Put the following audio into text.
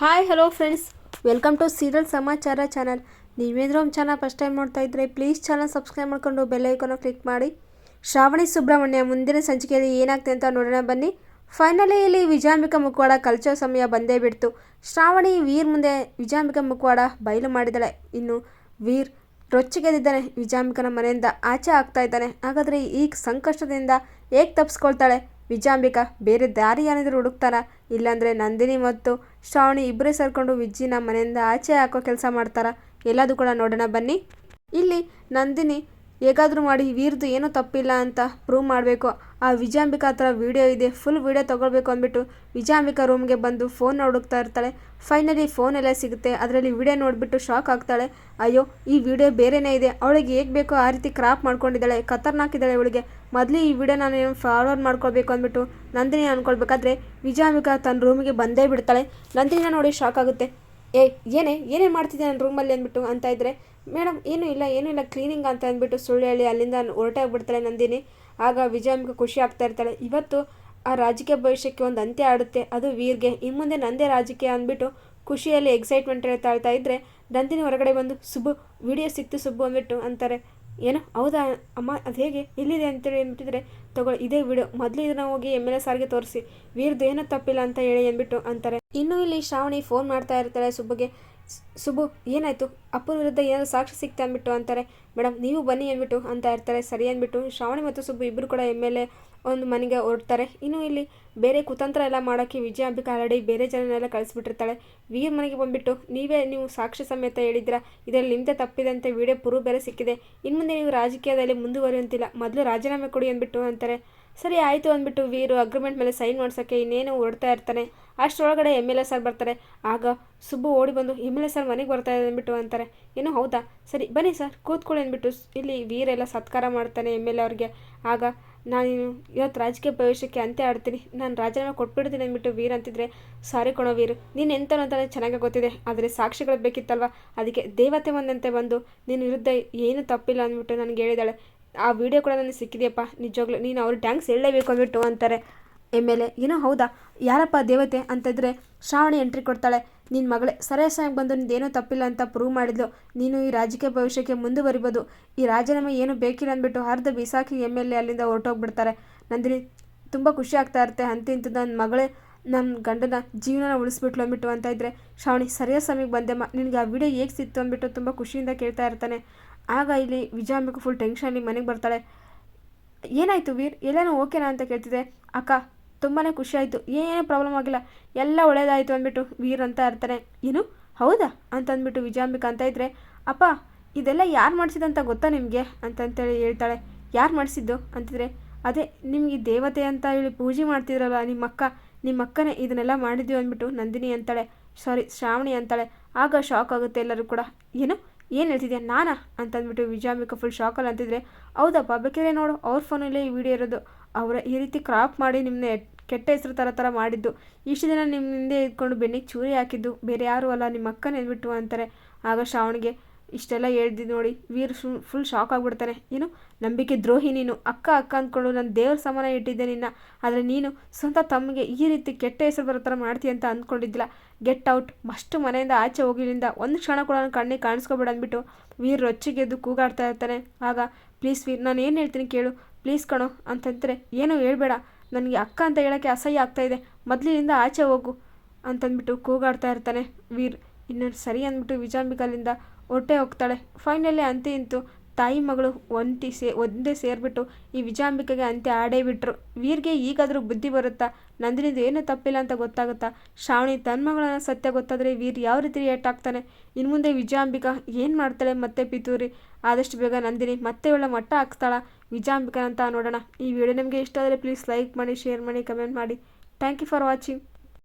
Hi hello friends welcome to serial ಸಮಾಚಾರ channel ನೀವೇನಾದರೂ ಒಂದು ಚಾನಲ್ ಫಸ್ಟ್ ಟೈಮ್ ನೋಡ್ತಾ ಇದ್ದರೆ ಪ್ಲೀಸ್ ಚಾನಲ್ ಸಬ್ಸ್ಕ್ರೈಬ್ ಮಾಡ್ಕೊಂಡು ಬೆಲ್ ಐಕಾನ ಕ್ಲಿಕ್ ಮಾಡಿ. ಶ್ರಾವಣಿ ಸುಬ್ರಹ್ಮಣ್ಯ ಮುಂದಿನ ಸಂಚಿಕೆಯಲ್ಲಿ ಏನಾಗ್ತದೆ ಅಂತ ನೋಡೋಣ ಬನ್ನಿ. ಫೈನಲಿ ಇಲ್ಲಿ ವಿಜಾಂಬಿಕ ಮುಖವಾಡ ಕಲ್ಚೋ ಸಮಯ ಬಂದೇ ಬಿಡ್ತು. ಶ್ರಾವಣಿ ವೀರ್ ಮುಂದೆ ವಿಜಾಂಬಿಕ ಮುಖವಾಡ ಬಯಲು ಮಾಡಿದಳೆ ಇನ್ನು ವೀರ್ ರೊಚ್ಚಿಗೆದಿದ್ದಾನೆ ವಿಜಾಂಬಿಕನ ಮನೆಯಿಂದ. ಆಚೆ ಆಗ್ತಾ ಇದ್ದಾನೆ. ಹಾಗಾದರೆ ಈ ಸಂಕಷ್ಟದಿಂದ ಹೇಗೆ ತಪ್ಪಿಸ್ಕೊಳ್ತಾಳೆ ವಿಜಯಾಂಬಿಕಾ ಬೇರೆ ದಾರಿ ಏನಾದರೂ ಹುಡುಕ್ತಾರ? ಇಲ್ಲಾಂದರೆ ನಂದಿನಿ ಮತ್ತು ಶ್ರಾವಣಿ ಇಬ್ಬರೇ ಸೇರಿಕೊಂಡು ವಿಜ್ಜಿನ ಮನೆಯಿಂದ ಆಚೆ ಹಾಕೋ ಕೆಲಸ ಮಾಡ್ತಾರ? ಎಲ್ಲದು ಕೂಡ ನೋಡೋಣ ಬನ್ನಿ. ಇಲ್ಲಿ ನಂದಿನಿ ಹೇಗಾದರೂ ಮಾಡಿ, ವೀರ್ದು ಏನೂ ತಪ್ಪಿಲ್ಲ ಅಂತ ಪ್ರೂವ್ ಮಾಡಬೇಕು. ಆ ವಿಜಯಾಂಬಿಕಾ ಹತ್ರ ವೀಡಿಯೋ ಇದೆ ಫುಲ್ ವೀಡಿಯೋ ತೊಗೊಳ್ಬೇಕು ಅಂದ್ಬಿಟ್ಟು ವಿಜಯಾಂಬಿಕಾ ರೂಮ್ಗೆ ಬಂದು ಫೋನ್ ಹುಡುಕ್ತಾ ಇರ್ತಾಳೆ. ಫೈನಲಿ ಫೋನ್ ಎಲ್ಲ ಸಿಗುತ್ತೆ, ಅದರಲ್ಲಿ ವಿಡಿಯೋ ನೋಡಿಬಿಟ್ಟು ಶಾಕ್ ಆಗ್ತಾಳೆ. ಅಯ್ಯೋ, ಈ ವಿಡಿಯೋ ಬೇರೆನೇ ಇದೆ. ಅವಳಿಗೆ ಹೇಗೆ ಬೇಕೋ ಆ ರೀತಿ ಕ್ರಾಪ್ ಮಾಡ್ಕೊಂಡಿದ್ದಾಳೆ ಖತರ್ನಾಕಿದ್ದಾಳೆ ಇವಳಿಗೆ ಮೊದಲು ಈ ವಿಡಿಯೋ ನಾನು ಫಾರ್ವರ್ಡ್ ಮಾಡ್ಕೊಳ್ಬೇಕು ಅಂದ್ಬಿಟ್ಟು ನಂದಿನಿ ಅಂದ್ಕೊಳ್ಬೇಕಾದ್ರೆ ವಿಜಯಾಂಬಿಕಾ ತನ್ನ ರೂಮಿಗೆ ಬಂದೇ ಬಿಡ್ತಾಳೆ. ನಂದಿನಿನ ನೋಡಿ ಶಾಕ್ ಆಗುತ್ತೆ. ಏ, ಏನೇ ಏನೇ ಮಾಡ್ತಿದ್ದೆ ನನ್ನ ರೂಮಲ್ಲಿ ಅಂದ್ಬಿಟ್ಟು ಅಂತ ಇದ್ದರೆ ಮೇಡಮ್ ಏನೂ ಇಲ್ಲ ಏನೂ ಇಲ್ಲ ಕ್ಲೀನಿಂಗ್ ಅಂತ ಅಂದ್ಬಿಟ್ಟು ಸುಳ್ಳು ಹೇಳಿ ಅಲ್ಲಿಂದ ಹೊರಟೇ ಬಿಡ್ತಾಳೆ ನಂದಿನಿ. ಆಗ ವಿಜಯಾಂಬಿಕೆ ಖುಷಿ ಆಗ್ತಾ ಇರ್ತಾಳೆ. ಇವತ್ತು ಆ ರಾಜಕೀಯ ಭವಿಷ್ಯಕ್ಕೆ ಒಂದು ಅಂತ್ಯ ಆಡುತ್ತೆ. ಅದು ವೀರ್ಗೆ. ಇನ್ನು ಮುಂದೆ ನಂದೇ ರಾಜಕೀಯ ಅಂದ್ಬಿಟ್ಟು ಖುಷಿಯಲ್ಲಿ ಎಕ್ಸೈಟ್ಮೆಂಟ್ ಹೇಳ್ತಾ ಇದ್ದರೆ ನಂದಿನಿ ಹೊರಗಡೆ ಬಂದು, ಸುಬ್ಬು ವಿಡಿಯೋ ಸಿಕ್ತು ಸುಬ್ಬು ಅಂದ್ಬಿಟ್ಟು ಅಂತಾರೆ. ಏನು? ಹೌದಾ? ಅಮ್ಮ, ಅದು ಹೇಗೆ? ಇಲ್ಲಿದೆ ಅಂತೇಳಿ ಅಂದ್ಬಿಟ್ಟಿದ್ರೆ ತಗೊಳ್ಳಿ, ಇದೇ ವಿಡಿಯೋ. ಮೊದಲು ಇದನ್ನ ಹೋಗಿ ಎಂ ಎಲ್ ಎ ಸಾರಿಗೆ ತೋರಿಸಿ. ವೀರ್ದು ಏನೂ ತಪ್ಪಿಲ್ಲ ಅಂತ ಹೇಳಿ ಅಂದ್ಬಿಟ್ಟು ಅಂತಾರೆ. ಇನ್ನು ಇಲ್ಲಿ ಶ್ರಾವಣಿ ಫೋನ್ ಮಾಡ್ತಾ ಇರ್ತಾಳೆ ಸುಬ್ಬಗೆ. ಸುಬ್ಬು, ಏನಾಯಿತು? ಅಪ್ಪನ ವಿರುದ್ಧ ಏನಾದ್ರು ಸಾಕ್ಷಿ ಸಿಕ್ತಾ ಅಂದ್ಬಿಟ್ಟು ಅಂತಾರೆ. ಮೇಡಮ್ ನೀವು ಬನ್ನಿ ಅಂದ್ಬಿಟ್ಟು ಅಂತ ಇರ್ತಾರೆ. ಸರಿ ಅಂದ್ಬಿಟ್ಟು, ಶ್ರಾವಣಿ ಮತ್ತು ಸುಬ್ಬು ಇಬ್ಬರು ಕೂಡ ಎಂ ಎಲ್ ಎ ಒಂದು ಮನೆಗೆ ಹೊರಡ್ತಾರೆ. ಇನ್ನು ಇಲ್ಲಿ ಬೇರೆ ಕುತಂತ್ರ ಎಲ್ಲ ಮಾಡೋಕ್ಕೆ ವಿಜಯ ಅಂಬಿಕಾ ಆಲ್ರೆಡಿ ಬೇರೆ ಜನನೆಲ್ಲ ಕಳಿಸ್ಬಿಟ್ಟಿರ್ತಾಳೆ. ವೀರ್ ಮನೆಗೆ ಬಂದುಬಿಟ್ಟು, ನೀವೇ ನೀವು ಸಾಕ್ಷಿ ಸಮೇತ ಹೇಳಿದ್ದೀರಾ, ಇದರಲ್ಲಿ ನಿಮ್ದೆ ತಪ್ಪಿದಂತೆ ಅಂತ ವಿಡಿಯೋ ಪುರು ಬೇರೆ ಸಿಕ್ಕಿದೆ. ಇನ್ನು ಮುಂದೆ ನೀವು ರಾಜಕೀಯದಲ್ಲಿ ಮುಂದುವರಿಯುವಂತಿಲ್ಲ, ಮೊದಲು ರಾಜೀನಾಮೆ ಕೊಡಿ ಅಂದ್ಬಿಟ್ಟು ಅಂತಾರೆ. ಸರಿ, ಆಯಿತು ಅಂದ್ಬಿಟ್ಟು ವೀರು ಅಗ್ರಿಮೆಂಟ್ ಮೇಲೆ ಸೈನ್ ಮಾಡ್ಸೋಕ್ಕೆ ಇನ್ನೇನು ಹೊರಡ್ತಾ ಇರ್ತಾನೆ. ಅಷ್ಟರೊಳಗಡೆ ಎಂ ಎಲ್ ಎ ಸರ್ ಬರ್ತಾರೆ. ಆಗ ಸುಬ್ಬು ಓಡಿ ಬಂದು, ಎಂ ಎಲ್ ಎ ಸರ್ ಮನೆಗೆ ಬರ್ತಾ ಇದೆ ಅಂದ್ಬಿಟ್ಟು ಅಂತಾರೆ. ಏನು ಹೌದಾ? ಸರಿ, ಬನ್ನಿ ಸರ್, ಕೂತ್ಕೊಳ್ಳಿ ಅಂದ್ಬಿಟ್ಟು ಇಲ್ಲಿ ವೀರೆಲ್ಲ ಸತ್ಕಾರ ಮಾಡ್ತಾನೆ ಎಂ ಎಲ್ ಎ ಅವ್ರಿಗೆ. ಆಗ, ನಾನು ಇವತ್ತು ರಾಜಕೀಯ ಭವಿಷ್ಯಕ್ಕೆ ಅಂತ್ಯ ಆಡ್ತೀನಿ. ನಾನು ರಾಜೀನಾಮೆ ಕೊಟ್ಬಿಡ್ತೀನಿ ಅಂದ್ಬಿಟ್ಟು ವೀರ್ ಅಂತಿದ್ರೆ, ಸಾರಿ ಕೊಣೋ ವೀರು, ನೀನು ಎಂತ ಅಂತಾನೆ ಚೆನ್ನಾಗಿ ಗೊತ್ತಿದೆ. ಆದರೆ ಸಾಕ್ಷಿಗಳು ಬೇಕಿತ್ತಲ್ವ? ಅದಕ್ಕೆ ದೇವತೆ ಒಂದಂತೆ ಬಂದು ನಿನ್ನ ವಿರುದ್ಧ ಏನು ತಪ್ಪಿಲ್ಲ ಅಂದ್ಬಿಟ್ಟು ನನಗೆ ಹೇಳಿದಾಳೆ. ಆ ವಿಡಿಯೋ ಕೂಡ ನನಗೆ ಸಿಕ್ಕಿದೆಯಪ್ಪ. ನಿಜವಾಗ್ಲೂ ನೀನು ಅವ್ರಿಗೆ ಟ್ಯಾಂಕ್ಸ್ ಹೇಳಲೇಬೇಕು ಅಂದ್ಬಿಟ್ಟು ಅಂತಾರೆ. ಎಂ ಎಲ್ ಎ ಏನೋ ಹೌದಾ? ಯಾರಪ್ಪ ದೇವತೆ ಅಂತಂದರೆ ಶ್ರಾವಣಿ ಎಂಟ್ರಿ ಕೊಡ್ತಾಳೆ. ನಿನ್ನ ಮಗಳೇ ಸರಿಯಾಗಿ ಬಂದು ನಿಂದೇನೋ ತಪ್ಪಿಲ್ಲ ಅಂತ ಪ್ರೂವ್ ಮಾಡಿದ್ಲು. ನೀನು ಈ ರಾಜಕೀಯ ಭವಿಷ್ಯಕ್ಕೆ ಮುಂದುವರಿಬೋದು. ಈ ರಾಜೀನಾಮೆ ಏನು ಬೇಕಿಲ್ಲ ಅಂದ್ಬಿಟ್ಟು ಅರ್ಧ ಬಿಸಾಕಿ ಎಂ ಎಲ್ ಎ ಅಲ್ಲಿಂದ ಹೊರಟೋಗ್ಬಿಡ್ತಾರೆ. ನಂದಿನಿ, ತುಂಬ ಖುಷಿ ಆಗ್ತಾ ಇರುತ್ತೆ ಅಂತ ನನ್ನ ಮಗಳೇ ನನ್ನ ಗಂಡನ ಜೀವನ ಉಳಿಸ್ಬಿಟ್ಲು ಅಂದ್ಬಿಟ್ಟು ಅಂತ ಇದ್ದರೆ ಶ್ರಾವಣಿ ಸರಿಯಾದ ಸಮಯಕ್ಕೆ ಬಂದೆಮ್ಮ ನಿನಗೆ ಆ ವಿಡಿಯೋ ಹೇಗೆ ಸಿಕ್ತು ಅಂದ್ಬಿಟ್ಟು ತುಂಬ ಖುಷಿಯಿಂದ ಕೇಳ್ತಾ ಇರ್ತಾನೆ. ಆಗ ಇಲ್ಲಿ ವಿಜಯಾಂಬಿಕೆ ಫುಲ್ ಟೆನ್ಷನಲ್ಲಿ ಮನೆಗೆ ಬರ್ತಾಳೆ. ಏನಾಯಿತು ವೀರ್? ಎಲ್ಲನೂ ಓಕೆನಾ ಅಂತ ಕೇಳ್ತಿದೆ ಅಕ್ಕ ತುಂಬಾ ಖುಷಿ ಆಯಿತು. ಪ್ರಾಬ್ಲಮ್ ಆಗಿಲ್ಲ. ಎಲ್ಲ ಒಳ್ಳೇದಾಯಿತು ಅಂದ್ಬಿಟ್ಟು ವೀರ್ ಅಂತ ಇರ್ತಾನೆ. ಏನು? ಹೌದಾ? ಅಂತ ಅಂದ್ಬಿಟ್ಟು ವಿಜಾಂಬಿಕ ಅಂತ ಇದ್ದರೆ ಅಪ್ಪ, ಇದೆಲ್ಲ ಯಾರು ಮಾಡಿಸಿದಂತ ಗೊತ್ತಾ ನಿಮಗೆ? ಅಂತಂತೇಳಿ ಹೇಳ್ತಾಳೆ. ಯಾರು ಮಾಡಿಸಿದ್ದು? ಅಂತಿದ್ರೆ, ಅದೇ, ನಿಮಗೆ ದೇವತೆ ಅಂತ ಹೇಳಿ ಪೂಜೆ ಮಾಡ್ತಿದ್ರಲ್ಲ, ನಿಮ್ಮ ಅಕ್ಕ, ನಿಮ್ಮ ಅಕ್ಕನೇ ಇದನ್ನೆಲ್ಲ ಮಾಡಿದ್ವಿ ಅಂದ್ಬಿಟ್ಟು ನಂದಿನಿ ಅಂತಾಳೆ. ಸಾರಿ, ಶ್ರಾವಣಿ ಅಂತಾಳೆ. ಆಗ ಶಾಕ್ ಆಗುತ್ತೆ ಎಲ್ಲರೂ ಕೂಡ. ಏನು? ಏನು ಹೇಳ್ತಿದ್ಯಾ? ನಾನಾ? ಅಂತಂದ್ಬಿಟ್ಟು ವಿಜಯಾಂಬಿಕ ಫುಲ್ ಶಾಕಲ್ಲಿ ಅಂತಿದ್ರೆ, ಹೌದಪ್ಪ, ಬೇಕಿದ್ರೆ ನೋಡು, ಅವ್ರ ಫೋನಲ್ಲೇ ಈ ವಿಡಿಯೋ ಇರೋದು. ಅವರ ಈ ರೀತಿ ಕ್ರಾಪ್ ಮಾಡಿ ನಿಮ್ಮನ್ನ ಕೆಟ್ಟ ಹೆಸರು ಥರ ಥರ ಮಾಡಿದ್ದು. ಇಷ್ಟು ದಿನ ನಿಮ್ಮ ಹಿಂದೆ ಇದ್ಕೊಂಡು ಬೆನ್ನಿಗೆ ಚೂರಿ ಹಾಕಿದ್ದು, ಬೇರೆ ಯಾರೂ ಅಲ್ಲ, ನಿಮ್ಮ ಅಕ್ಕನ ಎದ್ಬಿಟ್ಟು ಅಂತಾರೆ. ಆಗ ಶ್ರಾವಣಿಗೆ ಇಷ್ಟೆಲ್ಲ ಹೇಳ್ದಿದ್ದು ನೋಡಿ, ವೀರ್ ಫುಲ್ ಶಾಕ್ ಆಗಿಬಿಡ್ತಾನೆ. ಏನು? ನಂಬಿಕೆ ದ್ರೋಹಿ ನೀನು. ಅಕ್ಕ ಅಕ್ಕ ಅಂದ್ಕೊಂಡು ನಾನು ದೇವ್ರ ಸಮಾನ ಇಟ್ಟಿದ್ದೆ ನಿನ್ನ. ಆದರೆ ನೀನು ಸ್ವಂತ ತಮ್ಮಗೆ ಈ ರೀತಿ ಕೆಟ್ಟ ಹೆಸರು ಬರೋ ಥರ ಮಾಡ್ತೀಯ ಅಂತ ಅಂದ್ಕೊಂಡಿದ್ದಿಲ್ಲ ಗೆಟ್ ಔಟ್ ಮಷ್ಟು ಮನೆಯಿಂದ ಆಚೆ ಹೋಗಿಲಿಂದ ಒಂದು ಕ್ಷಣ ಕೂಡ ನನ್ನ ಕಣ್ಣಿಗೆ ಕಾಣಿಸ್ಕೊಬೇಡ ಅಂದ್ಬಿಟ್ಟು ವೀರ್ ರೊಚ್ಚಿಗೆದ್ದು ಕೂಗಾಡ್ತಾ ಇರ್ತಾನೆ. ಆಗ, ಪ್ಲೀಸ್ ವೀರ್, ನಾನು ಏನು ಹೇಳ್ತೀನಿ ಕೇಳು. ಪ್ಲೀಸ್ ಕಣೋ, ಅಂತಂದರೆ, ಏನು ಹೇಳ್ಬೇಡ. ನನಗೆ ಅಕ್ಕ ಅಂತ ಹೇಳೋಕ್ಕೆ ಅಸಹ್ಯ ಆಗ್ತಾಯಿದೆ ಮೊದಲಿನಿಂದ ಆಚೆ ಹೋಗು, ಅಂತಂದ್ಬಿಟ್ಟು ಕೂಗಾಡ್ತಾ ಇರ್ತಾನೆ ವೀರ್. ಇನ್ನೊಂದು ಸರಿ ಅಂದ್ಬಿಟ್ಟು ವಿಜಾಂಬಿಕಲ್ಲಿಂದ ಹೊಟ್ಟೆ ಹೋಗ್ತಾಳೆ. ಫೈನಲಿ ಅಂತೆ ಇಂತು ತಾಯಿ ಮಗಳು ಒಂಟಿ ಸೇ, ಒಂದೇ ಸೇರಿಬಿಟ್ಟು ಈ ವಿಜಾಂಬಿಕೆಗೆ ಅಂತ್ಯ ಆಡೇ ಬಿಟ್ರು. ವೀರ್ಗೆ ಈಗಾದರೂ ಬುದ್ಧಿ ಬರುತ್ತಾ? ನಂದಿನಿದು ಏನೂ ತಪ್ಪಿಲ್ಲ ಅಂತ ಗೊತ್ತಾಗುತ್ತಾ? ಶ್ರಾವಣಿ ತನ್ನ ಮಗಳನ್ನ ಸತ್ಯ ಗೊತ್ತಾದರೆ ವೀರ್ ಯಾವ ರೀತಿ ರಿಯಾಕ್ಟ್ ಆಗ್ತಾನೆ? ಇನ್ನು ಮುಂದೆ ವಿಜಾಂಬಿಕಾ ಏನು ಮಾಡ್ತಾಳೆ ಮತ್ತೆ ಪಿತೂರಿ? ಆದಷ್ಟು ಬೇಗ ನಂದಿನಿ ಮತ್ತೆ ಒಳ್ಳೆ ಮಟ್ಟ ಹಾಕ್ತಾಳ ವಿಜಾಂಬಿಕಾ ಅಂತ ನೋಡೋಣ. ಈ ವಿಡಿಯೋ ನಿಮಗೆ ಇಷ್ಟ ಆದರೆ ಪ್ಲೀಸ್ ಲೈಕ್ ಮಾಡಿ ಶೇರ್ ಮಾಡಿ ಕಮೆಂಟ್ ಮಾಡಿ. Thank you for watching